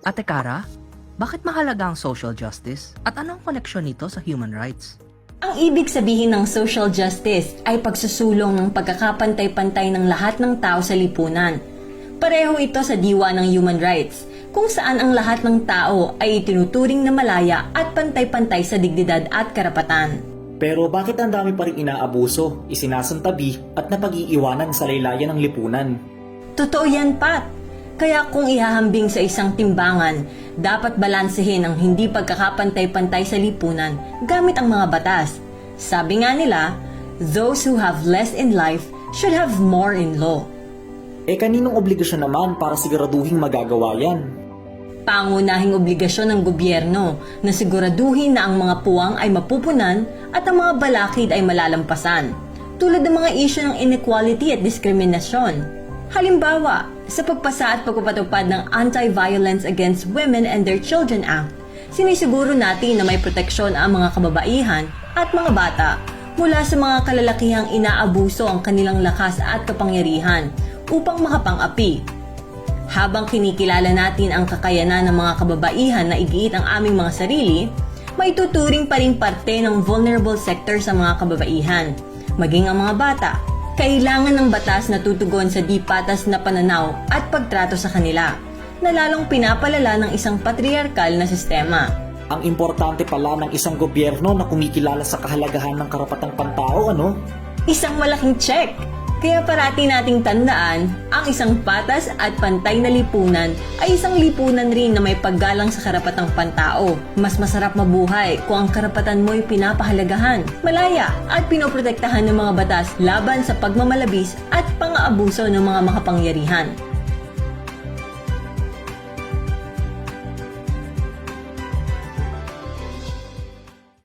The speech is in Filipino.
Ate Cara, bakit mahalaga ang social justice? At ano ang koneksyon nito sa human rights? Ang ibig sabihin ng social justice ay pagsusulong ng pagkakapantay-pantay ng lahat ng tao sa lipunan. Pareho ito sa diwa ng human rights, kung saan ang lahat ng tao ay itinuturing na malaya at pantay-pantay sa dignidad at karapatan. Pero bakit ang dami pa rin inaabuso, isinasantabi at napag-iiwanan sa laylayan ng lipunan? Totoo yan, Pat. Kaya kung ihahambing sa isang timbangan, dapat balansehin ang hindi pagkakapantay-pantay sa lipunan gamit ang mga batas. Sabi nga nila, those who have less in life should have more in law. Eh kaninong obligasyon naman para siguraduhing magagawa yan? Pangunahing obligasyon ng gobyerno na siguraduhin na ang mga puwang ay mapupunan at ang mga balakid ay malalampasan, tulad ng mga isyu ng inequality at diskriminasyon. Halimbawa, sa pagpasa at pagpapatupad ng Anti-Violence Against Women and Their Children Act, sinisiguro natin na may proteksyon ang mga kababaihan at mga bata mula sa mga kalalakihang inaabuso ang kanilang lakas at kapangyarihan upang makapang-api habang kinikilala natin ang kakayanan ng mga kababaihan na igiit ang aming mga sarili, may tuturing pa rin parte ng vulnerable sector sa mga kababaihan, maging ang mga bata. Kailangan ng batas na tutugon sa di patas na pananaw at pagtrato sa kanila, na lalong pinapalala ng isang patriarkal na sistema. Ang importante pala ng isang gobyerno na kumikilala sa kahalagahan ng karapatang pantao, ano? Isang malaking check! Kaya parati nating tandaan, ang isang patas at pantay na lipunan ay isang lipunan rin na may paggalang sa karapatang pantao. Mas masarap mabuhay kung ang karapatan mo'y pinapahalagahan, malaya at pinoprotektahan ng mga batas laban sa pagmamalabis at pang-aabuso ng mga makapangyarihan.